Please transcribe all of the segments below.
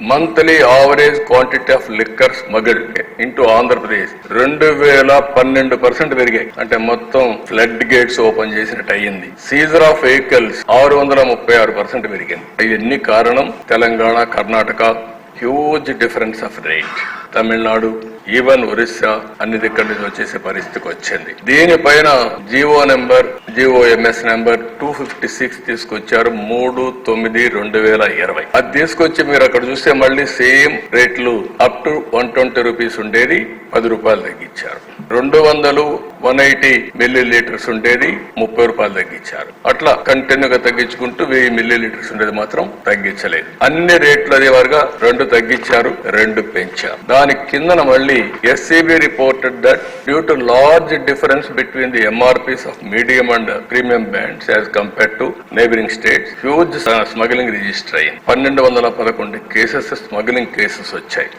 Monthly average quantity of liquor smuggled into Andhra Pradesh రెండు వేల పన్నెండు పర్సెంట్ పెరిగాయి. అంటే మొత్తం ఫ్లడ్ గేట్స్ ఓపెన్ చేసినట్టు అయ్యింది. సీజర్ ఆఫ్ వెహికల్స్ ఆరు వందల ముప్పై ఆరు పర్సెంట్ పెరిగింది. ఇవన్నీ కారణం? Telangana Karnataka huge difference of rate Tamil Nadu even Orissa అన్ని దగ్గర నుంచి వచ్చేసే పరిస్థితికి వచ్చింది. దీనిపైన GO number GOMS number two fifty six తీసుకొచ్చారు మూడు తొమ్మిది రెండు వేల ఇరవై. అది తీసుకొచ్చి మీరు అక్కడ చూస్తే మళ్ళీ సేమ్ రేట్లు up to one twenty rupees ఉండేది పది రూపాయలు తగ్గించారు. రెండు వందలు వన్ ఎయిటీ మిల్లీ లీటర్స్ ఉండేది ముప్పై రూపాయలు తగ్గించారు. అట్లా కంటిన్యూగా తగ్గించుకుంటూ వెయ్యి మిల్లీ లీటర్స్ ఉండేది మాత్రం తగ్గించలేదు. అన్ని రేట్లు అదే వారుగా రెండు తగ్గించారు రెండు పెంచారు. దాని కిందన మళ్ళీ SCB reported that due to large difference between the MRPs of medium and premium brands as compared to neighbouring states huge smuggling register అయింది. పన్నెండు వందల పదకొండు కేసెస్ స్మగ్లింగ్ కేసెస్ వచ్చాయి.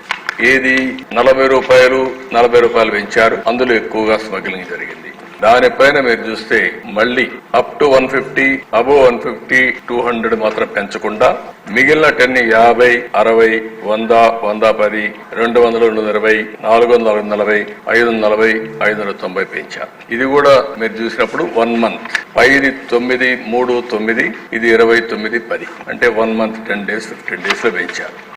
ఏది నలభై రూపాయలు నలభై రూపాయలు పెంచారు అందులో ఎక్కువగా స్మగ్లింగ్ జరిగింది. దానిపైన మీరు చూస్తే మళ్ళీ up to one fifty above one fifty two hundred మాత్రం పెంచకుండా మిగిలిన టెన్ యాభై అరవై వంద వంద పది రెండు వందల రెండు వందల ఇరవై నాలుగు వందల నాలుగు వందల నలభై ఐదు వందల నలభై ఐదు వందల తొంభై పెంచారు. ఇది కూడా మీరు చూసినప్పుడు వన్ మంత్ పైది తొమ్మిది మూడు తొమ్మిది ఇది ఇరవై తొమ్మిది పది. అంటే one month ten days fifteen డేస్లో పెంచారు.